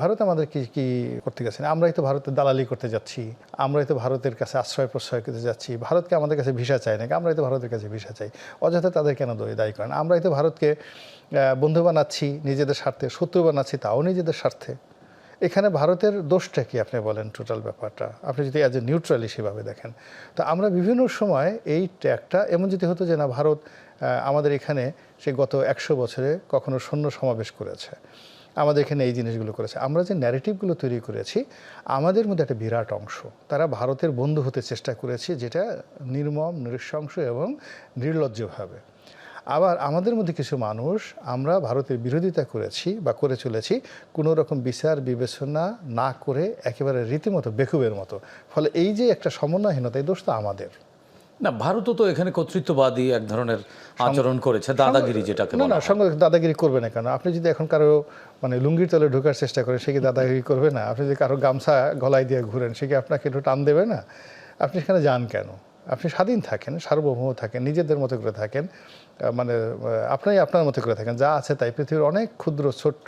ভারত আমাদের কি কি করতে গেছে? আমরাই তো ভারতের দালালি করতে যাচ্ছি, আমরাই তো ভারতের কাছে আশ্রয় প্রশ্রয় করতে যাচ্ছি, ভারতকে আমাদের কাছে ভিসা চাই নাকি? আমরাই তো ভারতের কাছে ভিসা চাই। অযথা তাদের কেন দোয় করেন? আমরাই তো ভারতকে বন্ধু বানাচ্ছি, নিজেদের স্বার্থে শত্রু বানাচ্ছি, তাও নিজেদের স্বার্থে। এখানে ভারতের দোষটা কি আপনি বলেন টোটাল ব্যাপারটা? আপনি যদি অ্যাজ এ নিউট্রাল সেভাবে দেখেন। তো আমরা বিভিন্ন সময় এই ট্যাগটা, এমন যদি হতো যে না, ভারত আমাদের এখানে সে গত একশো বছরে কখনো সৈন্য সমাবেশ করেছে। আমাদের এখানে এই জিনিসগুলো করেছে। আমরা যে ন্যারেটিভগুলো তৈরি করেছি, আমাদের মধ্যে একটা বিরাট অংশ। তারা ভারতের বন্ধু হতে চেষ্টা করেছে, যেটা নির্মম, নৃশংস এবং নির্লজ্জভাবে। আবার আমাদের মধ্যে কিছু মানুষ, আমরা ভারতের বিরোধিতা করেছি বা করে চলেছি, কোনো রকম বিচার, বিবেচনা না করে একেবারে রীতিমতো বেকুবের মতো। ফলে এই যে একটা সমন্বয়হীনতা, এই দোষ তো আমাদের। না ভারতও তো এখানে কর্তৃত্ববাদী এক ধরনের আচরণ করেছে দাদাগিরি যেটাকে না না। সঙ্গে দাদাগিরি করবে না কেন? আপনি যদি এখন কারও মানে লুঙ্গির তলে ঢোকার চেষ্টা করেন সে কি দাদাগিরি করবে না? আপনি যদি কারও গামছা গলায় দিয়ে ঘুরেন সে কি আপনাকে একটু টান দেবে না? আপনি সেখানে যান কেন? আপনি স্বাধীন থাকেন সার্বভৌম থাকেন নিজেদের মতো করে থাকেন মানে আহ, আপনি আপনার মতো করে থাকেন যা আছে তাই। পৃথিবীর অনেক ক্ষুদ্র ছোট্ট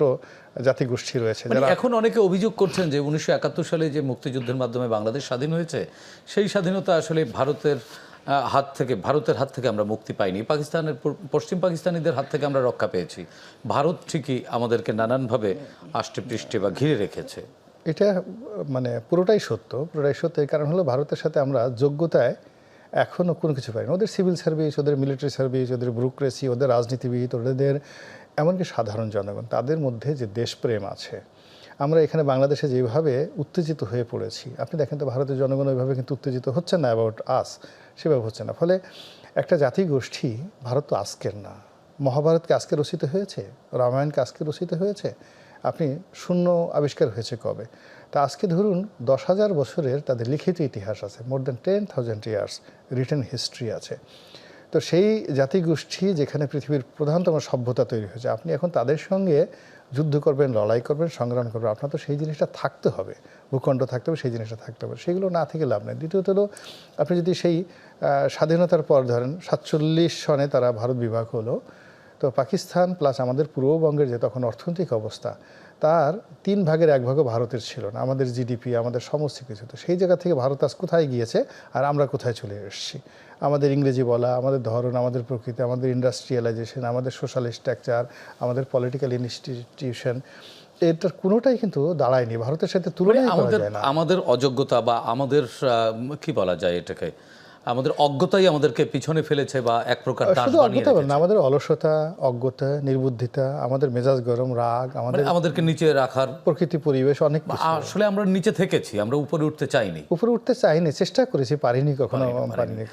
জাতিগোষ্ঠী রয়েছে মানে যারা এখন অনেকে অভিযোগ করছেন যে উনিশশো একাত্তর সালে যে মুক্তিযুদ্ধের মাধ্যমে বাংলাদেশ স্বাধীন হয়েছে সেই স্বাধীনতা আসলে ভারতের হাত থেকে, ভারতের হাত থেকে আমরা মুক্তি পাইনি। পাকিস্তানের পশ্চিম পাকিস্তানিদের হাত থেকে আমরা রক্ষা পেয়েছি। ভারত ঠিকই আমাদেরকে নানানভাবে আষ্টে পৃষ্ঠে বা ঘিরে রেখেছে। এটা মানে পুরোটাই সত্য। পুরোটাই সত্য। এর কারণ হলো ভারতের সাথে আমরা যোগ্যতায় এখনও কোনো কিছু পাইনি। ওদের সিভিল সার্ভিস, ওদের মিলিটারি সার্ভিস, ওদের ব্যুরোক্রেসি, ওদের রাজনীতিবিদ ওদের এমনকি সাধারণ জনগণ, তাদের মধ্যে যে দেশপ্রেম আছে, আমরা এখানে বাংলাদেশে যেভাবে উত্তেজিত হয়ে পড়েছি, আপনি দেখেন তো ভারতের জনগণ ওইভাবে কিন্তু উত্তেজিত হচ্ছে না অ্যাবাউট আস সেভাবে হচ্ছে না। ফলে একটা জাতি গোষ্ঠী ভারত তো আজকের না। মহাভারতকে আজকে রচিত হয়েছে? রামায়ণকে আজকে রচিত হয়েছে? আপনি শূন্য আবিষ্কার হয়েছে কবে? তা আজকে ধরুন দশ হাজার বছরের তাদের লিখিত ইতিহাস আছে। More than ten thousand years written history আছে। তো সেই জাতিগোষ্ঠী যেখানে পৃথিবীর প্রধানতম সভ্যতা তৈরি হয়েছে, আপনি এখন তাদের সঙ্গে যুদ্ধ করবেন, লড়াই করবেন, সংগ্রাম করবেন, আপনার তো সেই জিনিসটা থাকতে হবে, ভূখণ্ড থাকতে হবে, সেই জিনিসটা থাকতে হবে। সেগুলো না থেকে লাভ নেই। দ্বিতীয়ত হলো, আপনি যদি সেই স্বাধীনতার পর ধরেন, সাতচল্লিশ সনে তারা ভারত বিভাগ হলো তো পাকিস্তান প্লাস আমাদের পূর্ববঙ্গের যে তখন অর্থনৈতিক অবস্থা তার তিন ভাগের এক ভাগও ভারতের ছিল না। আমাদের জিডিপি আমাদের সমস্ত কিছু তো। সেই জায়গা থেকে ভারত আজ কোথায় গিয়েছে আর আমরা কোথায় চলে এসেছি? আমাদের ইংরেজি বলা আমাদের ধরন আমাদের প্রকৃতি আমাদের ইন্ডাস্ট্রিয়ালাইজেশন আমাদের সোশ্যাল স্ট্রাকচার আমাদের পলিটিক্যাল ইনস্টিটিউশন এটার কোনোটাই কিন্তু দাঁড়ায়নি। ভারতের সাথে তুলনাই করা আমাদের না। আমাদের অযোগ্যতা বা আমাদের কি বলা যায় এটাকে? আমাদের অজ্ঞতাই আমাদেরকে পিছনে ফেলেছে বা এক প্রকার শুধু অজ্ঞতা না আমাদের অলসতা অজ্ঞতা নির্বুদ্ধিতা আমাদের মেজাজ গরম রাগ আমাদের মানে আমাদেরকে নিচে রাখার প্রকৃতি পরিবেশ অনেক আসলে আমরা নিচে থেকেছি আমরা উপরে উঠতে চাইনি। উপরে উঠতে চাইনি চেষ্টা করেছি পারিনি কখনো পারিনি